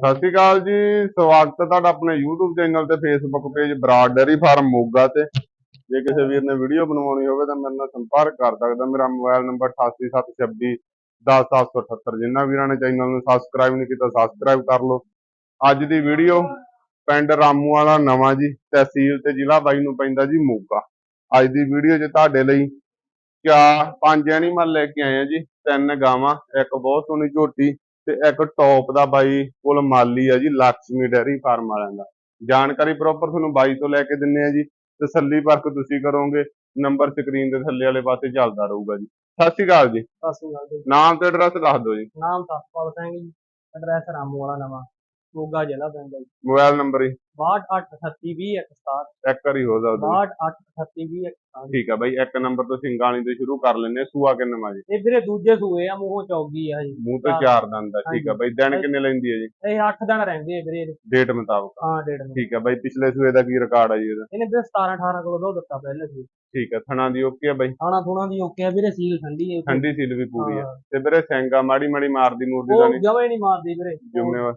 ਸਤਿ ਸ਼੍ਰੀ ਅਕਾਲ ਜੀ, ਸਵਾਗਤ ਹੈ ਤੁਹਾਡਾ ਆਪਣੇ YouTube ਚੈਨਲ ਤੇ, Facebook page Brar dairy farm Moga ਤੇ। ਜੇ ਕਿਸੇ ਵੀਰ ਨੇ ਵੀਡੀਓ ਬਣਵਾਉਣੀ ਹੋਵੇ ਤਾਂ ਮੇਰੇ ਨਾਲ ਸੰਪਰਕ ਕਰ ਸਕਦਾ। ਮੇਰਾ ਮੋਬਾਈਲ ਨੰਬਰ 8876 10778 ਜਿਨ੍ਹਾਂ ਵੀਰਾਂ ਨੇ ਚੈਨਲ ਨੂੰ ਸਬਸਕ੍ਰਾਈਬ ਨਹੀਂ ਕੀਤਾ ਸਬਸਕ੍ਰਾਈਬ ਕਰ ਲਓ। ਅੱਜ ਦੀ ਵੀਡੀਓ ਪਿੰਡ ਰਾਮੂ ਵਾਲਾ ਨਵਾਂ ਜੀ, ਤਹਿਸੀਲ ਤੇ ਜ਼ਿਲ੍ਹਾ ਬਾਈ ਨੂੰ ਪੈਂਦਾ ਜੀ ਮੋਗਾ। ਅੱਜ ਦੀ ਵੀਡੀਓ 'ਚ ਤੁਹਾਡੇ ਲਈ ਚਾਰ, ਪੰਜ ਐਨੀਮਲ ਲੈ ਕੇ ਆਏ ਆ ਜੀ, ਤਿੰਨ ਗਾਵਾਂ, ਇੱਕ ਬਹੁਤ ਸੋਹਣੀ ਝੋਟੀ ਤੇ ਇੱਕ ਟੌਪ ਦਾ ਬਾਈ ਕੋਲ ਮਾਲੀ ਆ ਜੀ ਲక్ష్ਮੀ ਡੈਰੀ ਫਾਰਮ ਵਾਲਿਆਂ ਦਾ। ਜਾਣਕਾਰੀ ਪ੍ਰੋਪਰ ਤੁਹਾਨੂੰ ਬਾਈ ਤੋਂ ਲੈ ਕੇ ਦਿੰਨੇ ਆ ਜੀ। ਤਸੱਲੀ ਪਰਖ ਤੁਸੀਂ ਕਰੋਗੇ ਨੰਬਰ ਸਕਰੀਨ ਦੇ ਥੱਲੇ ਵਾਲੇ ਪਾਸੇ ਚੱਲਦਾ ਰਹੂਗਾ ਜੀ। ਸਤਿ ਸ਼੍ਰੀ ਅਕਾਲ ਜੀ। ਸਤਿ ਸ਼੍ਰੀ ਅਕਾਲ ਜੀ। ਨਾਮ ਤੇ ਐਡਰੈਸ ਦੱਸ ਦਿਓ ਜੀ। ਨਾਮ ਸਤਪਾਲ ਸਿੰਘ ਜੀ ਐਡਰੈਸ ਰਾਮੂ ਵਾਲਾ ਨਵਾਂ। ਮੋਗਾ ਜ਼ਿਲ੍ਹਾ ਪੈਂਦਾ ਜੀ। ਮੋਬਾਈਲ ਨੰਬਰ ਜੀ? 628320 ਇੱਕ ਵਾਰੀ ਹੋ ਸਕਦਾ 628320 ਠੀਕ ਆ ਬਾਈ ਇੱਕ ਨੰਬਰ ਤੋਂ ਸਿੰਗਾਲੀ ਤੋਂ ਸ਼ੁਰੂ ਕਰ ਲੈਨੇ ਸੂਆ ਕਿੰਨੇ ਮਾ ਜੀ? ਇਹ ਵੀਰੇ ਦੂਜੇ ਸੂਏ ਆ ਮੂੰਹੋਂ ਚੌਗੀ ਆ ਜੀ। ਮੂੰਹ ਤੋਂ ਹਾਂ। ਚਾਰ ਦੰਦ ਆ ਠੀਕ ਆ ਬਾਈ ਦਿਨ। ਕਿੰਨੇ ਲੈਂਦੀ ਹੈ ਜੀ? ਇਹ 8 ਦਿਨ ਰਹਿੰਦੇ ਆ ਵੀਰੇ। ਡੇਟ ਮੁਤਾਬਕ। ਹਾਂ ਨੂੰ ਠੀਕ ਆ ਬਾਈ ਪਿਛਲੇ ਸੂਏ ਦਾ ਕੀ ਰਿਕਾਰਡ ਆ ਜੀ ਇਹਦਾ? ਇਹਨੇ ਵੀਰੇ 17 18 ਕਿਲੋ ਦੁੱਧ ਦਿੱਤਾ ਪਹਿਲੇ ਸੀ ਠੀਕ ਆ ਥਣਾ ਦੀ ਓਕੇ ਆ ਬਾਈ? ਖਾਣਾ ਥੋਣਾ ਦੀ ਓਕੇ ਆ ਵੀਰੇ ਸੀਲ ਠੰਡੀ ਹੈ ਠੰਡੀ ਸੀਲ ਵੀ ਪੂਰੀ ਆ। ਹਾਂ। ਤੇ ਵੀਰੇ ਸਿੰਗਾ ਮਾੜੀ ਮਾੜੀ ਮਾਰਦੀ ਮੂਰਦੀ ਦਾ ਉਹ ਨਹੀਂ? ਜਵੇ ਨਹੀਂ ਮਾਰਦੀ ਵੀਰੇ। ਜ਼ਿੰਮੇਵਾਰ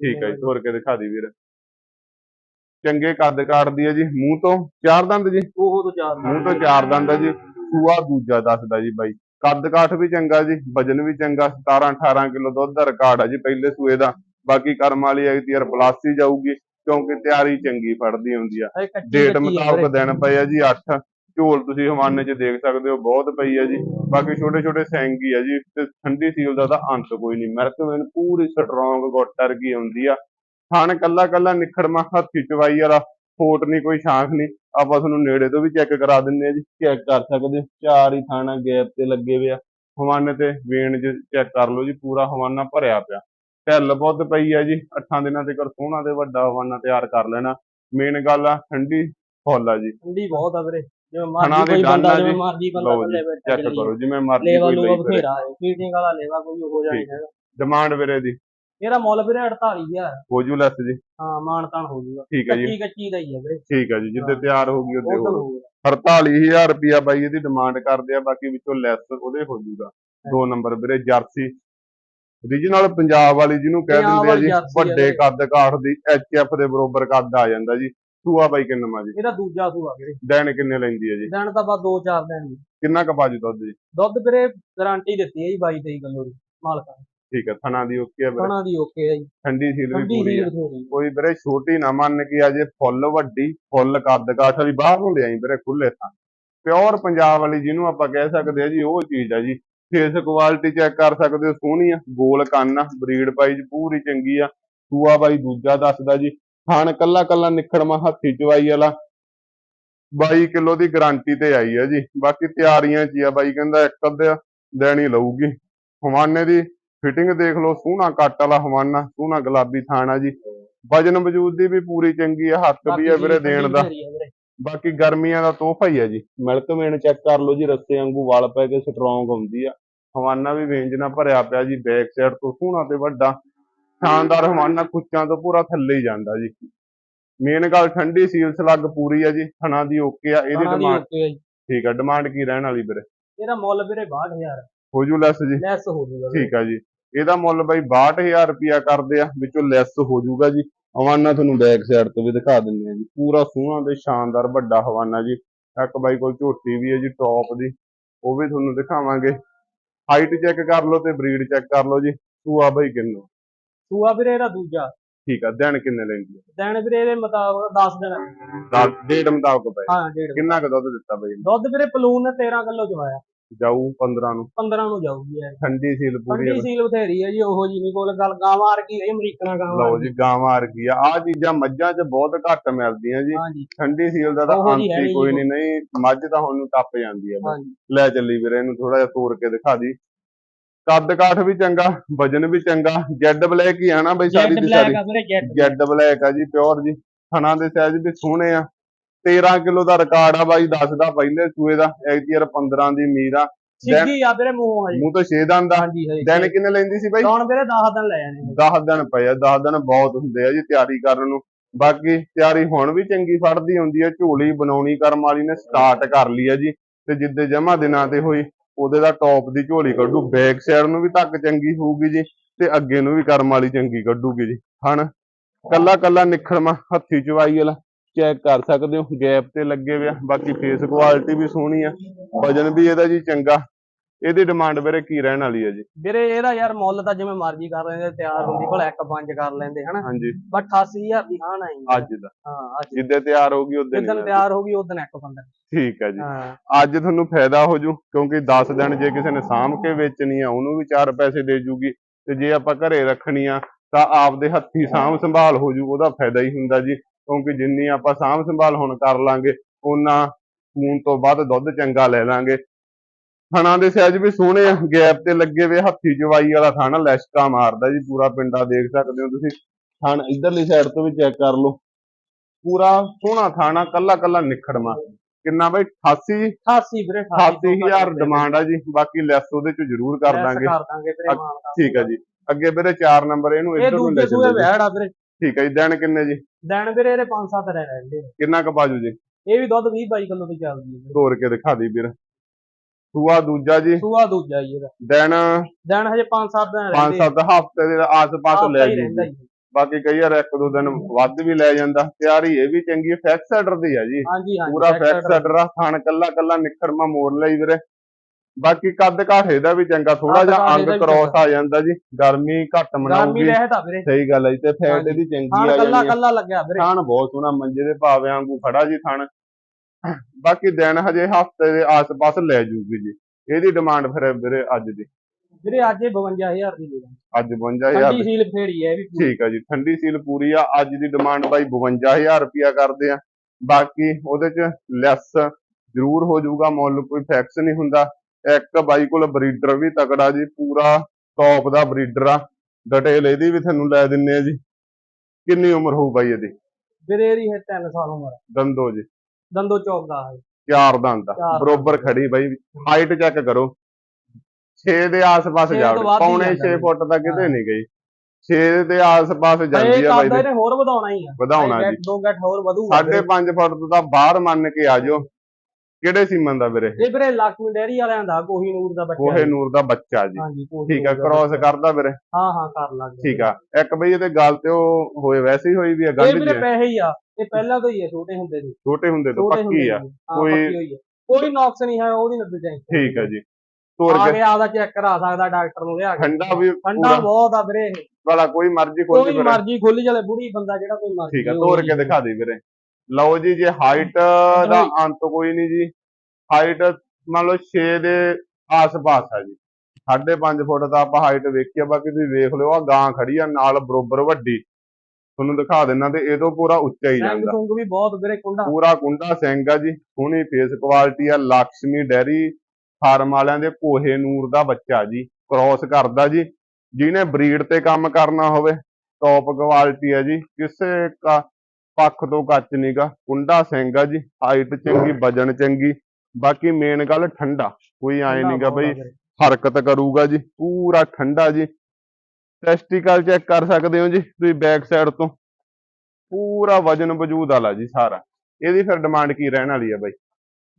ਠੀਕ ਹੈ ਜੀ ਤੋਰ ਕੇ ਦਿਖਾ ਦੀ ਵੀਰ। ਚੰਗੇ ਕੱਦ ਕਾਟਦੀ ਹੈ ਜੀ ਮੂੰਹ ਤੋਂ ਚਾਰ ਦੰਦ ਜੀ। ਉਹ ਤੋਂ ਚਾਰ ਮੂੰਹ ਤੋਂ ਚਾਰ ਦੰਦ ਹੈ ਜੀ ਸੂਆ ਦੂਜਾ ਦੱਸਦਾ ਜੀ ਬਾਈ। ਕੱਦ ਕਾਠ ਵੀ ਚੰਗਾ ਜੀ ਵਜਨ ਵੀ ਚੰਗਾ 17 18 ਕਿਲੋ ਦੁੱਧ ਦਾ ਰਿਕਾਰਡ ਹੈ ਜੀ ਪਹਿਲੇ ਸੂਏ ਦਾ। ਬਾਕੀ ਕਰਮ ਵਾਲੀ ਐਗਤੀਆਰ ਪਲੱਸ ਹੀ ਜਾਊਗੀ ਕਿਉਂਕਿ ਤਿਆਰੀ ਚੰਗੀ ਫੜਦੀ ਹੁੰਦੀ ਆ। ਡੇਟ ਮੁਤਾਬਕ। ਦਿਨ ਪਏ ਆ ਜੀ 8 ਝੋਲ ਤੁਸੀਂ ਹਵਾਨੇ 'ਚ ਦੇਖ ਸਕਦੇ ਹੋ, ਬਹੁਤ ਪਈ ਆ ਜੀ। ਬਾਕੀ ਛੋਟੇ ਛੋਟੇ ਸੈਂਗੀ ਆ ਜੀ, ਤੇ ਠੰਡੀ ਸੀਲ ਦਾ ਤਾਂ ਅੰਤ ਕੋਈ ਨਹੀਂ। ਮਿਲਕਮੈਨ ਪੂਰੀ ਸਟਰੋਂਗ ਗੋਟਰ ਕੀ ਹੁੰਦੀ ਆ। ਥਣ ਕੱਲਾ ਕੱਲਾ ਨਿਖੜਮਾ ਹੱਥੀ ਚਵਾਈ ਵਾਲਾ ਫੋਟ ਨਹੀਂ ਕੋਈ ਸ਼ਾਂਖ ਨਹੀਂ ਆਪਾਂ ਤੁਹਾਨੂੰ ਨੇੜੇ ਤੋਂ ਵੀ ਚੈੱਕ ਕਰਾ ਦਿੰਨੇ ਆ ਜੀ ਚੈੱਕ ਕਰ ਸਕਦੇ ਚਾਰ ਹੀ ਥਾਣਾ ਗੈਪ ਤੇ ਲੱਗੇ ਹੋਏ ਆ। ਹਵਾਨੇ ਤੇ ਵੇਣ ਚ ਚੈੱਕ ਕਰ ਲਓ ਜੀ, ਪੂਰਾ ਹਵਾਨਾ ਭਰਿਆ ਪਿਆ। ਢਿੱਲ ਬਹੁਤ ਪਈ ਆ ਜੀ, ਅੱਠਾਂ ਦਿਨਾਂ ਤੇ ਸੋਹਣਾ ਤੇ ਵੱਡਾ ਹਵਾਨਾ ਤਿਆਰ ਕਰ ਲੈਣਾ। ਮੇਨ ਗੱਲ ਆ, ਠੰਡੀ ਫੁੱਲ ਆ ਜੀ। ਠੰਡੀ ਬਹੁਤ ਆ ਵੀਰੇ। ਜਿਵੇਂ ਮਰਜ਼ੀ ਦੀ ਕੋਈ ਬੰਦਾ ਦਾਨਾ ਜਿਵੇਂ ਜੀ। ਮਰਜ਼ੀ ਬੰਦਾ ਲਓ ਜੀ, ਥੱਲੇ ਬੈਠਾ ਚੈੱਕ ਚੱਲੀ ਕਰੋ ਜਿਵੇਂ ਮਰਜ਼ੀ ਲੇਵਾ ਕੋਈ ਲੂਵਾ ਲਈ ਕਰੇ ਬਥੇਰਾ ਹੈ ਫੀਟਿੰਗ ਵਾਲਾ ਲੇਵਾ ਕੋਈ ਹੋ ਜਾਣੀ ਠੀਕ। ਹੈਗਾ। ਡਿਮਾਂਡ ਵੀਰੇ ਦੀ। ਇਹਦਾ ਮੁੱਲ ਵੀਰੇ 48000 ਹੋ ਜੂ ਲੈਸ ਜੀ। ਹਾਂ ਮਾਨ ਤਾਨ ਹੋ ਜੂਗਾ। ਠੀਕ ਹੈ ਜੀ। ਕੱਚੀ ਕੱਚੀ ਦਾ ਹੀ ਹੈ ਵੀਰੇ। ਠੀਕ ਹੈ ਜੀ ਜਿੱਦੇ ਹਾਂ। ਤਿਆਰ ਹੋ ਗਈ ਉਹਦੇ ਉਹ ਤਾਂ ਹੋ ਹੋਊਗਾ 48000 ਰੁਪਿਆ ਬਾਈ ਇਹਦੀ ਡਿਮਾਂਡ ਕਰਦੇ ਆ ਬਾਕੀ ਵਿੱਚੋਂ ਲੈਸ ਉਹਦੇ ਹੋ ਜੂਗਾ। ਦੋ ਨੰਬਰ ਵੀਰੇ ਜਰਸੀ। ਰੀਜਨਲ ਪੰਜਾਬ ਵਾਲੀ ਜਿਹਨੂੰ ਕਹਿ ਦਿੰਦੇ ਆ ਜੀ ਵੱਡੇ। ਕੱਦ ਕਾਠ ਦੀ ਐਚਐਫ ਦੇ ਬਰੋਬਰ ਕੱਦ ਆ ਜਾਂਦਾ ਜੀ। ਸੂਆ ਬਾਈ ਕਿੰਨਾ ਜੀ? ਇਹਦਾ ਦੂਜਾ ਸੂਆ ਵੀਰੇ। ਦਿਨ ਕਿੰਨੇ ਲੈਂਦੀ ਹੈ ਜੀ? ਦਿਨ ਤਾਂ ਬਾਅਦ 2-4 ਦਿਨ ਜੀ ਕਿੰਨਾ ਕੁ ਬਾਜੂ ਦੁੱਧ ਜੀ? ਦੁੱਧ ਵੀਰੇ ਗਾਰੰਟੀ ਦਿੱਤੀ ਹੈ ਜੀ 22-23 ਕਿਲੋ ਦੀ ਮਾਲਕਾਂ ਠੀਕ ਹੈ ਥਣਾ ਦੀ ਓਕੇ ਵੀਰੇ? ਖਾਣਾ ਦੀ ਓਕੇ ਹੈ ਜੀ। ਠੰਡੀ ਸੀਲ ਵੀ ਪੂਰੀ ਬਥੇਰੀ ਕੋਈ ਵੀਰੇ ਛੋਟੀ ਨਾ ਮੰਨ ਕੇ ਅਜੇ ਫੁੱਲ ਵੱਡੀ ਫੁੱਲ ਕੱਦ ਕਾਠ ਵਾਲੀ ਬਾਹਰ ਨੂੰ ਲਿਆਈ ਵੀਰੇ ਖੁੱਲੇ ਤਾਂ ਪਿਓਰ ਪੰਜਾਬ ਵਾਲੀ ਜਿਹਨੂੰ ਆਪਾਂ ਕਹਿ ਸਕਦੇ ਆ ਜੀ ਉਹ ਚੀਜ਼ ਆ ਜੀ। ਫੇਸ ਕੁਆਲਿਟੀ ਚੈੱਕ ਕਰ ਸਕਦੇ ਹੋ ਸੋਹਣੀ ਆ ਗੋਲ ਕੰਨ ਆ ਬਰੀਡ ਪਾਈਜ ਪੂਰੀ ਚੰਗੀ ਆ। ਸੂਆ ਬਾਈ ਦੂਜਾ ਦੱਸਦਾ ਜੀ। ਥਣ ਕੱਲਾ ਕੱਲਾ ਨਿਖੜਮਾ ਹੱਥੀ ਚਵਾਈ ਵਾਲਾ। 22 ਕਿਲੋ ਦੀ ਗਾਰੰਟੀ ਤੇ ਆਈ ਆ ਜੀ। ਬਾਕੀ ਤਿਆਰੀਆਂ 'ਚ ਹੀ ਆ। ਬਾਈ ਕਹਿੰਦਾ ਇੱਕ ਅੱਧਾ ਹੀ ਲਊਗੀ। ਹਵਾਨੇ ਦੀ ਫਿਟਿੰਗ ਦੇਖ ਲਓ। ਸੋਹਣਾ ਕੱਟ ਵਾਲਾ ਹਵਾਨਾ ਸੋਹਣਾ ਗੁਲਾਬੀ ਥਾਣਾ ਜੀ। ਵਜਨ ਵਜੂਦ ਦੀ ਵੀ ਪੂਰੀ ਚੰਗੀ ਆ ਹੱਥ ਵੀ ਆ ਵੀਰੇ ਦੇਣ ਦਾ। ਬਾਕੀ ਗਰਮੀਆਂ ਦਾ ਤੋਹਫਾ ਹੀ ਆ ਜੀ। ਮਿਲਕ ਮੇਨ ਚੈੱਕ ਕਰ ਲਓ ਜੀ ਰੱਸੇ ਵਾਂਗੂ ਵਾਲ ਪੈ ਕੇ ਸਟਰੋਂਗ ਹੁੰਦੀ ਆ। ਹਵਾਨਾ ਵੀ ਵੇਂਜ ਨਾਲ ਭਰਿਆ ਪਿਆ ਜੀ ਬੈਕ ਸਾਈਡ ਤੋਂ ਸੋਹਣਾ ਤੇ ਵੱਡਾ। ਸ਼ਾਨਦਾਰ ਹਵਾਨਾ ਕੁੱਚਾਂ ਤੋਂ ਪੂਰਾ ਥੱਲੇ ਹੀ ਜਾਂਦਾ ਜੀ। ਮੇਨ ਗੱਲ ਠੰਡੀ ਸੀਲ ਸਲੱਗ ਪੂਰੀ ਆ ਜੀ ਥਣਾ ਦੀ ਓਕੇ ਆ ਇਹਦੀ ਡਿਮਾਂਡ ਠੀਕ ਆ ਡਿਮਾਂਡ ਕੀ ਰਹਿਣ ਵਾਲੀ ਵੀਰੇ? ਇਹਦਾ ਮੁੱਲ ਵੀਰੇ 62000 ਹੋ ਜੂ ਲੈਸ ਜੀ। ਲੈਸ ਹੋ ਜੂਗਾ। ਠੀਕ ਆ ਜੀ। ਇਹਦਾ ਮੁੱਲ ਬਾਈ 62000 ਰੁਪਿਆ ਕਰਦੇ ਆ ਵਿੱਚੋਂ ਲੈਸ ਹੋ ਜਾਊਗਾ ਜੀ। ਹਵਾਨਾ ਤੁਹਾਨੂੰ ਬੈਕ ਸਾਈਡ ਤੋਂ ਵੀ ਦਿਖਾ ਦਿੰਦੇ ਆ ਜੀ। ਪੂਰਾ ਸੋਹਣਾ ਤੇ ਸ਼ਾਨਦਾਰ ਵੱਡਾ ਹਵਾਨਾ ਜੀ। ਇੱਕ ਬਾਈ ਕੋਲ ਝੋਟੀ ਵੀ ਹੈ ਜੀ ਟੌਪ ਦੀ। ਉਹ ਵੀ ਤੁਹਾਨੂੰ ਦਿਖਾਵਾਂਗੇ। ਹਾਈਟ ਚੈੱਕ ਕਰ ਲਓ ਤੇ ਬਰੀਡ ਚੈੱਕ ਕਰ ਲਓ ਜੀ। ਸੂਆ ਬਾਈ ਕਿੰਨੋ? ਸੂਆ ਵੀਰੇ ਇਹਦਾ ਦੂਜਾ। ਠੀਕ ਆ ਦਿਨ ਕਿੰਨੇ ਲੈਂਦੀ ਹੈ ਦਿਨ ਵੀਰੇ ਇਹਦੇ ਮੁਤਾਬਕ 10 ਦਿਨ। ਦਸ ਡੇਟ ਮੁਤਾਬਕ ਪਏ। ਹਾਂ ਡੇਢ ਕਿੰਨਾ ਕੁ ਦੁੱਧ ਦਿੱਤਾ ਬਾਈ? ਦੁੱਧ ਵੀਰੇ ਪਲੂਨ ਨੇ 13 ਕਿਲੋ ਚਵਾਇਆ। ਜਾਊ 15 ਨੂੰ? 15 ਨੂੰ ਜਾਊਗੀ ਯਾਰ ਠੰਡੀ ਸੀਲ ਪੂਰੀ ਠੰਡੀ ਸੀਲ ਬਥੇਰੀ ਹੈ ਜੀ ਉਹੋ ਜੀ ਨਹੀਂ ਕੋਲ ਗੱਲ ਗਾਵਾਂ ਆ ਰਹੀ ਹੈ ਅਮਰੀਕਨਾ ਗਾਵਾਂ ਲਓ ਜੀ ਗਾਵਾਂ ਵਰਗੀ ਆ ਆ ਚੀਜ਼ਾਂ ਮੱਝਾਂ 'ਚ ਬਹੁਤ ਘੱਟ ਮਿਲਦੀਆਂ ਜੀ। ਹਾਂ ਜੀ। ਠੰਡੀ ਸੀਲ ਦਾ ਤਾਂ ਉਹੋ ਅੰਤ ਜਿਹੀ ਹੈ ਹੀ ਨੀ ਕੋਈ ਨਹੀਂ ਨਹੀਂ ਮੱਝ ਤਾਂ ਹੁਣ ਨੂੰ ਟੱਪ ਜਾਂਦੀ ਆ ਲੈ ਚੱਲੀ ਵੀਰੇ ਇਹਨੂੰ ਥੋੜਾ ਜਿਹਾ ਤੋੜ ਕੇ ਦਿਖਾ ਦੀ। ਕੱਦ ਕਾਠ ਵੀ ਚੰਗਾ ਵਜਨ ਵੀ ਚੰਗਾ ਜੈਡ ਬਲੈਕ ਹੀ ਆ ਨਾ ਬਈ ਸਾਰੀ ਦੀ ਸਾਰੀ। Z black. ਆ ਜੀ ਪਿਓਰ ਜੀ। ਥਣਾ ਦੇ ਸਾਈਜ਼ ਵੀ ਸੋਹਣੇ ਆ। 13 ਕਿਲੋ ਦਾ ਰਿਕਾਰਡ ਆ ਬਾਈ ਦੱਸਦਾ ਪਹਿਲੇ ਸੂਏ ਦਾ ਐਗਟੀਆਰ 15 ਦੀ ਮੀਰ ਆ। ਸਿੱਧੀ ਆ ਵੀਰੇ ਮੂੰਹ ਤੋਂ 6 ਦੰਦ ਆ। ਹਾਂ ਜੀ ਦਿਨ ਕਿੰਨੇ ਲੈਂਦੀ ਸੀ ਬਾਈ? ਹੁਣ ਵੀਰੇ 10 ਦਿਨ ਲੈ ਜਾਣੇ ਨੇ। 10 ਦਿਨ ਪਏ ਆ 10 ਦਿਨ ਬਹੁਤ ਹੁੰਦੇ ਆ ਜੀ ਤਿਆਰੀ ਕਰਨ ਨੂੰ। ਬਾਕੀ ਤਿਆਰੀ ਹੁਣ ਵੀ ਚੰਗੀ ਫੜਦੀ ਹੁੰਦੀ ਆ ਝੋਲੀ ਬਣਾਉਣੀ ਕਰਮ ਵਾਲੀ ਨੇ ਸਟਾਰਟ ਕਰ ਲਈ ਆ ਜੀ। ਤੇ ਜਿੱਦੇ ਜਮਾ ਦਿਨਾਂ ਤੇ ਹੋਈ ਉਹਦੇ ਦਾ ਟੌਪ ਦੀ ਝੋਲੀ ਕੱਢੂ ਬੈਕ ਸਾਈਡ ਨੂੰ ਵੀ ਧੱਕ ਚੰਗੀ ਹੋਊਗੀ ਜੀ ਤੇ ਅੱਗੇ ਨੂੰ ਵੀ ਕਰਮ ਵਾਲੀ ਚੰਗੀ ਕੱਢੂਗੀ ਜੀ ਹਣ ਕੱਲਾ ਕੱਲਾ ਨਿਖੜਮਾ ਹੱਥੀ ਚਵਾਈ ਵਾਲਾ ਚੈੱਕ ਕਰ ਸਕਦੇ ਹੋ ਗੈਪ ਤੇ ਲੱਗੇ ਹੋਏ ਬਾਕੀ ਫੇਸ ਕੁਆਲਿਟੀ ਵੀ ਸੋਹਣੀ ਆ, ਵਜਨ ਵੀ ਇਹਦਾ ਜੀ ਚੰਗਾ। ਇਹਦੀ ਡਿਮਾਂਡ ਵੀਰੇ ਕੀ ਰਹਿਣ ਵਾਲੀ ਹੈ ਜੀ? ਵੀਰੇ ਇਹਦਾ ਯਾਰ ਮੁੱਲ ਤਾਂ ਜਿਵੇਂ ਮਰਜ਼ੀ ਕਰ ਲੈਂਦੇ ਤਿਆਰ ਹੁੰਦੀ ਕੋਲ 1.5 ਕਰ ਲੈਂਦੇ ਹਨਾ? ਹਾਂਜੀ। ਬਟ 88000 ਦੀ ਹਾਂ ਨਹੀਂ ਅੱਜ ਦਾ। ਹਾਂ ਅੱਜ ਜਿੱਦੇ ਤਿਆਰ ਹੋਊਗੀ ਉਦੋਂ ਜਿੱਦਣ ਤਿਆਰ ਹੋ ਗਈ ਉਦੋਂ 1.15 ਠੀਕ ਹੈ ਜੀ। ਹਾਂ। ਅੱਜ ਤੁਹਾਨੂੰ ਫਾਇਦਾ ਹੋ ਜੂ ਕਿਉਂਕਿ 10 ਦਿਨ ਜੇ ਕਿਸੇ ਨੇ ਸਾਂਭ ਕੇ ਵੇਚਣੀ ਆ ਉਹਨੂੰ ਵੀ 4 ਪੈਸੇ ਦੇ ਜੂਗੀ। ਤੇ ਜੇ ਆਪਾਂ ਘਰੇ ਰੱਖਣੀ ਆ ਤਾਂ ਆਪਦੇ ਹੱਥੀ ਸਾਂਭ ਸੰਭਾਲ ਹੋ ਜੂ ਉਹਦਾ ਫਾਇਦਾ ਹੀ ਹੁੰਦਾ ਜੀ। ਕਿਉਂਕਿ ਜਿੰਨੀ ਆਪਾਂ ਸਾਂਭ ਸੰਭਾਲ ਹੁਣ ਕਰ ਲਾਂਗੇ ਉਹਨਾਂ ਖੂਨ ਤੋਂ ਵੱਧ ਦੁੱਧ ਚੰਗਾ ਲੈ ਲਾਂਗੇ। ਥਣਾ ਦੇ ਸਾਈਜ਼ ਵੀ ਸੋਹਣੇ ਆ ਗੈਪ ਤੇ ਲੱਗੇ ਵੇ ਹੱਥੀ ਜਵਾਈ ਵਾਲਾ ਥਾਣਾ ਲੈਸ਼ਕਾ ਮਾਰਦਾ ਜੀ ਪੂਰਾ ਪਿੰਡਾ ਦੇਖ ਸਕਦੇ ਹੋ ਤੁਸੀਂ। ਥਣ ਇਧਰਲੀ ਸਾਈਡ ਤੋਂ ਵੀ ਚੈੱਕ ਕਰ ਲਓ। ਪੂਰਾ ਸੋਹਣਾ ਥਾਣਾ ਕੱਲਾ ਕੱਲਾ ਨਿਖੜਮਾ। ਕਿੰਨਾ ਬਈ? 88 88 ਵੀਰੇ 88000 ਡਿਮਾਂਡ ਆ ਜੀ। ਬਾਕੀ ਲੈਸ ਉਹਦੇ ਚ ਜ਼ਰੂਰ ਕਰ ਦਾਂਗੇ। ਠੀਕ ਹੈ ਜੀ। ਅੱਗੇ ਵੀਰੇ 4 ਨੰਬਰ ਇਹਨੂੰ ਇਹ ਇੱਧਰ ਨੂੰ ਲੈ ਦੂਜੇ ਸੂਏ ਚੱਲੋ ਜੀ। ਵਹਿੜ ਆ ਵੀਰੇ। ਠੀਕ ਹੈ ਜੀ ਦਿਨ ਕਿੰਨੇ ਜੀ? ਦਿਨ ਵੀਰੇ ਇਹਦੇ 5-7 ਰਹਿ ਰਹਿੰਦੇ ਆ। ਕਿੰਨਾ ਕੁ ਬਾਜੂ ਜੀ ਇਹ ਵੀ ਦੁੱਧ 20-22 ਕਿਲੋ ਦੀ ਚੱਲਦੀ ਹੈ ਤੋੜ ਕੇ ਦਿਖਾ ਦੀ ਵੀਰ। ਸੂਆ ਦੂਜਾ ਜੀ। ਸੂਆ ਦੂਜਾ ਜੀ ਇਹਦਾ। ਦਿਨ ਦਿਨ ਹਜੇ 5-7 ਦਿਨ ਰਹਿੰਦੇ 5-7 ਹਫ਼ਤੇ ਦੇ ਆਸ-ਪਾਸ ਲੈ ਜੀ। ਬਾਕੀ ਕਈ ਵਾਰ ਇੱਕ ਦੋ ਦਿਨ ਵੱਧ ਵੀ ਲੈ ਜਾਂਦਾ। ਤਿਆਰੀ ਇਹ ਵੀ ਚੰਗੀ ਫੈਕਸ ਆਰਡਰ ਦੀ ਆ ਜੀ। ਪੂਰਾ ਫੈਕਸ ਆਰਡਰ ਆ ਥਣ ਕੱਲਾ ਕੱਲਾ ਨਿਖੜਮਾ ਮੋੜ ਲਈ ਵੀਰੇ। ਬਾਕੀ ਕੱਦ ਘਾਟੇ ਦਾ ਵੀ ਚੰਗਾ ਥੋੜਾ ਜਿਹਾ ਅੰਗ ਕ੍ਰੋਸ ਆ ਜਾਂਦਾ ਜੀ। ਗਰਮੀ ਘੱਟ ਮਨਾਉਗੀ ਵੀਰੇ। ਸਹੀ ਗੱਲ ਹੈ ਤੇ ਫੈਟ। ਇਹਦੀ ਚੰਗੀ ਥਣ ਆ ਜਾਂਦੀ ਆ। ਕੱਲਾ ਲੱਗਿਆ ਵੀਰੇ। ਥਣ ਬਹੁਤ ਸੋਹਣਾ ਮੰਜੇ ਦੇ ਭਾਵੇਂ ਵਾਂਗੂ ਖੜਾ ਜੀ ਥਣ। ਬਾਕੀ ਦਿਨ ਹਜੇ ਹਫ਼ਤੇ ਦੇ ਆਸ-ਪਾਸ ਲੈ ਜੂਗੀ ਜੀ। ਇਹਦੀ ਡਿਮਾਂਡ ਫਿਰ ਵੀਰੇ ਅੱਜ ਦੀ। ਵੀਰੇ ਅੱਜ ਇਹ 52000 ਦੀ ਅੱਜ 52000 ਠੰਡੀ ਸੀਲ ਫੇੜੀ ਹੈ ਇਹ ਵੀ। ਠੀਕ ਆ ਜੀ ਠੰਡੀ ਸੀਲ ਪੂਰੀ ਆ। ਅੱਜ ਦੀ ਡਿਮਾਂਡ ਬਾਈ 52000 ਰੁਪਿਆ ਕਰਦੇ ਆ। ਬਾਕੀ ਉਹਦੇ ਚ ਲੈਸ ਜ਼ਰੂਰ ਹੋ ਜਾਊਗਾ ਮੁੱਲ ਕੋਈ ਫਿਕਸ ਨਹੀਂ ਹੁੰਦਾ। ਇੱਕ ਬਾਈ ਕੋਲ ਬਰੀਡਰ ਵੀ ਤਕੜਾ ਜੀ ਪੂਰਾ ਟੌਪ ਦਾ ਬਰੀਡਰ ਆ। ਡਿਟੇਲ ਇਹਦੀ ਵੀ ਤੁਹਾਨੂੰ ਲੈ ਦਿੰਨੇ ਆ ਜੀ। ਕਿੰਨੀ ਉਮਰ ਹੋਊ ਬਾਈ ਇਹਦੀ? ਵੀਰੇ ਇਹਦੀ ਹੈ 3 ਸਾਲ ਉਮਰ ਦੰਦੋ ਜੀ। ਦੰਦੋ ਚੌਕ ਦਾ ਹੈ। ਚਾਰ ਦੰਦ ਆ। ਚਾਰ ਬਰੋਬਰ ਖੜੀ ਬਾਈ ਹਾਈਟ ਚੈੱਕ ਕਰੋ। 6 ਦੇ ਆਸ-ਪਾਸ ਛੇ ਤੋਂ। ਵੱਧ ਹੀ ਪੌਣੇ ਜਾਂਦਾ 6 ਜੀ। ਫੁੱਟ ਤੱਕ ਕਿਤੇ ਹਾਂ। ਨਹੀਂ ਗਈ। 6 ਦੇ ਆਸ-ਪਾਸ ਇਹ ਜਾਂਦੀ ਆ ਬਾਈ ਕਰਦਾ ਦੇ ਹੋਰ ਵਧਾਉਣਾ ਹੀ ਆ। ਵਧਾਉਣਾ ਜੀ। ਦੋ ਗੱਠ ਹੋਰ ਵਧੂਗਾ। ਸਾਢੇ 5 ਫੁੱਟ ਤੋਂ ਤਾਂ ਬਾਹਰ ਮੰਨ ਕੇ ਆ ਜਾਓ। ਕਿਹੜੇ ਸੀਮਨ ਦਾ ਵੀਰੇ? ਇਹ ਵੀਰੇ ਲక్ష్ਮੀ ਡੈਰੀ ਵਾਲਿਆਂ ਦਾ ਕੋਹੀ ਨੂਰ ਦਾ ਬੱਚਾ ਕੋਹੇ। ਨੂਰ ਦਾ ਬੱਚਾ ਜੀ। ਹਾਂਜੀ ਕੋਹੀ ਠੀਕ ਆ ਦਾ ਕ੍ਰਾਸ ਬੱਚਾ। ਕਰਦਾ ਵੀਰੇ। ਹਾਂ ਹਾਂ ਕਰ ਲਾਂਗੇ। ਠੀਕ ਆ। ਇੱਕ ਬਈ ਇਹਦੇ ਗੱਲ ਤੇ ਉਹ ਹੋਏ ਵੈਸੇ ਹੀ ਹੋਈ ਵੀ ਆ ਇਹ ਗੰਢ ਵੀਰੇ ਜੀ ਪੈਸੇ ਹੀ ਆ। ਇਹ ਪਹਿਲਾਂ ਤੋਂ ਹੀ ਆ ਛੋਟੇ ਹੁੰਦੇ ਦੀ ਛੋਟੇ ਹੁੰਦੇ ਤੋਂ ਛੋਟੇ ਪੱਕੀ ਹੁੰਦੇ ਆ। ਦੀ। ਹਾਂ, ਕੋਈ- ਪੱਕੀ ਹੋਈ ਕੋਈ ਨੌਕਸ ਨਹੀਂ ਹੈ ਉਹਦੀ ਨੱਬੇ ਟੈਂਸ਼ਨ ਠੀਕ ਆ ਜੀ। ਆ ਕੇ ਗਿਆ ਆਦਾ ਚੈੱਕ ਕਰਾ ਸਕਦਾ ਡਾਕਟਰ ਨੂੰ ਲਿਆ ਕੇ। ਠੰਡਾ ਵੀ ਠੰਡਾ ਪੂਰਾ। ਬਹੁਤ ਆ ਵੀਰੇ ਇਹ। ਵਾਲਾ ਕੋਈ ਮਰਜ਼ੀ ਖੋਲ ਕੋਈ ਕੇ ਫਿਰ ਮਰਜ਼ੀ ਖੁੱਲ ਜਾਲੇ ਬੁੜੀ ਬੰਦਾ ਜਿਹੜਾ ਕੋਈ ਮਰਜ਼ੀ ਠੀਕ ਆ ਜੀ। ਕੇ ਦਿਖਾ ਦੇ ਵੀਰੇ। ਲਓ ਜੀ ਜੇ ਹਾਈਟ ਦਾ ਅੰਤ ਕੋਈ ਨਹੀਂ ਜੀ। ਹਾਈਟ ਮੰਨ ਲਓ 6 ਦੇ ਆਸ-ਪਾਸ ਆ ਜੀ। 5.5 ਫੁੱਟ ਦਾ ਆਪਾਂ ਹਾਈਟ ਵੇਖੀ ਆ ਬਾਕੀ ਤੁਸੀਂ ਵੇਖ ਲਿਓ ਆ ਗਾਂ ਖੜੀ ਆ ਨਾਲ ਬਰੋਬਰ ਵੱਡੀ। ਤੁਹਾਨੂੰ ਦਿਖਾ ਦਿੰਨਾ ਤੇ ਇਹ ਤੋਂ ਪੂਰਾ ਉੱਚਾ ਹੀ ਰੰਗ ਜਾਂਦਾ ਸੁੰਗ ਵੀ ਬਹੁਤ ਵੀਰੇ ਕੁੰਡਾ। ਪੂਰਾ ਕੁੰਡਾ ਸਿੰਘ ਆ ਜੀ ਸੋਹਣੀ ਫੇਸ ਕੁਆਲਿਟੀ ਆ ਲక్ష్ਮੀ ਡੈਰੀ ਫਾਰਮ ਵਾਲਿਆਂ ਦੇ ਕੋਹੇ ਨੂਰ ਦਾ ਬੱਚਾ ਜੀ ਕ੍ਰਾਸ ਕਰਦਾ ਜੀ ਜਿਹਨੇ ਬਰੀਡ ਤੇ ਕੰਮ ਕਰਨਾ ਹੋਵੇ ਟੌਪ ਕੁਆਲਿਟੀ ਆ ਜੀ ਕਿਸੇ ਕਾ ਪੱਖ ਤੋਂ ਕੱਚ ਨਹੀਂਗਾ ਕੁੰਡਾ ਸਿੰਘ ਆ ਜੀ ਹਾਈਟ ਚੰਗੀ ਵਜਨ ਚੰਗੀ ਬਾਕੀ ਮੇਨ ਗੱਲ ਠੰਡਾ ਕੋਈ ਐ ਨਹੀਂਗਾ ਬਈ ਹਰਕਤ ਕਰੂਗਾ ਜੀ ਪੂਰਾ ਠੰਡਾ ਜੀ ਟੈਸਟੀਕਲ ਚੈੱਕ ਕਰ ਸਕਦੇ ਹੋ ਜੀ ਤੁਸੀਂ ਬੈਕ ਸਾਈਡ ਤੋਂ। ਪੂਰਾ ਵਜਨ ਵਜੂਦ ਵਾਲਾ ਜੀ ਸਾਰਾ। ਇਹਦੀ ਫਿਰ ਡਿਮਾਂਡ ਕੀ ਰਹਿਣ ਵਾਲੀ ਹੈ ਬਾਈ?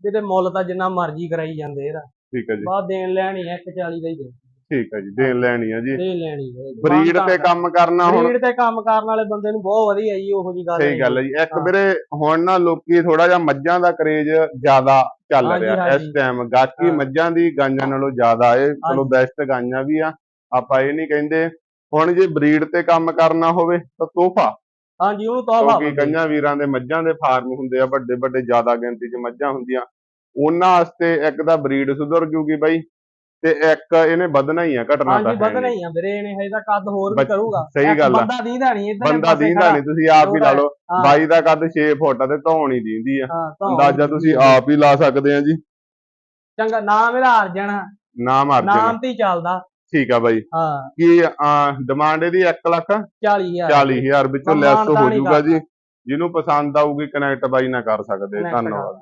ਜਿਹਦੇ ਮੁੱਲ ਤਾਂ ਜਿੰਨਾ ਮਰਜ਼ੀ ਕਰਾਈ ਜਾਂਦੇ ਇਹਦਾ। ਠੀਕ ਹੈ ਜੀ। ਬਾਅਦ ਦੇਣ ਲੈਣੀ ਹੈ 140 ਦਾ ਹੀ ਦੇ ਠੀਕ ਹੈ ਜੀ ਦੇਣ ਲੈਣੀ ਹੈ ਜੀ। ਦੇ ਲੈਣੀ ਹੈ ਬਰੀਡ ਤੇ ਕੰਮ ਕਰਨਾ ਹੁਣ। ਬਰੀਡ ਤੇ ਕੰਮ ਕਰਨ ਵਾਲੇ ਬੰਦੇ ਨੂੰ ਬਹੁਤ ਵਧੀਆ ਜੀ ਉਹੋ ਜੀ ਗੱਲ ਸਹੀ ਗੱਲ ਹੈ ਜੀ। ਇੱਕ। ਵੀਰੇ ਹੁਣ ਨਾ ਲੋਕੀ ਥੋੜਾ ਜਿਹਾ ਮੱਝਾਂ ਦਾ ਕਰੇਜ ਜ਼ਿਆਦਾ ਚੱਲ ਰਿਹਾ ਇਸ। ਟਾਈਮ ਹਾਂ। ਮੱਝਾਂ ਦੀ ਗਾਂਆਂ ਨਾਲੋਂ ਜ਼ਿਆਦਾ ਏ। ਚਲੋ ਬੈਸਟ ਗਾਂਆਂ ਵੀ ਆ। ਆਪਾਂ ਇਹ ਨਹੀਂ ਕਹਿੰਦੇ ਹੁਣ ਜੇ ਬਰੀਡ ਤੇ ਕੰਮ ਕਰਨਾ ਹੋਵੇ ਤਾਂ ਤੋਹਫਾ। ਹਾਂਜੀ ਉਹਨੂੰ ਤੋਹਫਾ ਕਿਉਂਕਿ ਕਈਆਂ ਵੀਰਾਂ ਦੇ ਮੱਝਾਂ ਦੇ ਫਾਰਮ ਹੁੰਦੇ ਆ ਵੱਡੇ ਵੱਡੇ ਜ਼ਿਆਦਾ ਗਿਣਤੀ 'ਚ ਮੱਝਾਂ ਹੁੰਦੀਆਂ। ਉਹਨਾਂ ਵਾਸਤੇ ਇੱਕ ਤਾਂ ਬਰੀਡ ਸੁਧਰ ਜੂਗੀ ਬਾਈ ਤੇ ਇੱਕ ਇਹਨੇ ਵਧਣਾ ਹੀ ਆ ਘਟਣਾ ਹਾਂਜੀ ਤਾਂ ਹੈ ਵਧਣਾ। ਹੀ ਆ ਵੀਰੇ ਇਹਨੇ ਹਜੇ ਤਾਂ ਕੱਦ ਹੋਰ ਵੀ ਕਰੂਗਾ। ਸਹੀ ਗੱਲ ਆ। ਬੰਦਾ ਦੀਂਦਾ ਨਹੀਂ ਇਧਰ ਬੰਦਾ ਦੀਂਦਾ ਨਹੀਂ ਤੁਸੀਂ ਆਪ ਹੀ ਲਾ ਲਓ। ਬਾਈ ਦਾ ਕੱਦ 6 ਫੁੱਟ ਆ ਤੇ ਧੌਣ ਹੀ ਦੀਂਦੀ ਆ। ਅੰਦਾਜ਼ਾ ਤੁਸੀਂ ਆਪ ਹੀ ਲਾ ਸਕਦੇ ਆ ਜੀ। ਚੰਗਾ ਨਾਮ ਇਹਦਾ ਅਰਜਨ ਨਾਮ ਅਰਜਨ ਨਾਮ ਤੇ ਚੱਲਦਾ। ਠੀਕ ਆ ਬਾਈ। ਹਾਂ। ਕੀ ਡਿਮਾਂਡ ਇਹਦੀ 1 ਲੱਖ 40000 40000 ਵਿੱਚੋਂ ਲੈਸ ਹੋ ਜਾਊਗਾ ਜੀ। ਜਿਹਨੂੰ ਪਸੰਦ ਆਊਗੀ ਕਨੈਕਟ ਬਾਈ ਨਾਲ ਕਰ ਸਕਦੇ। ਧੰਨਵਾਦ।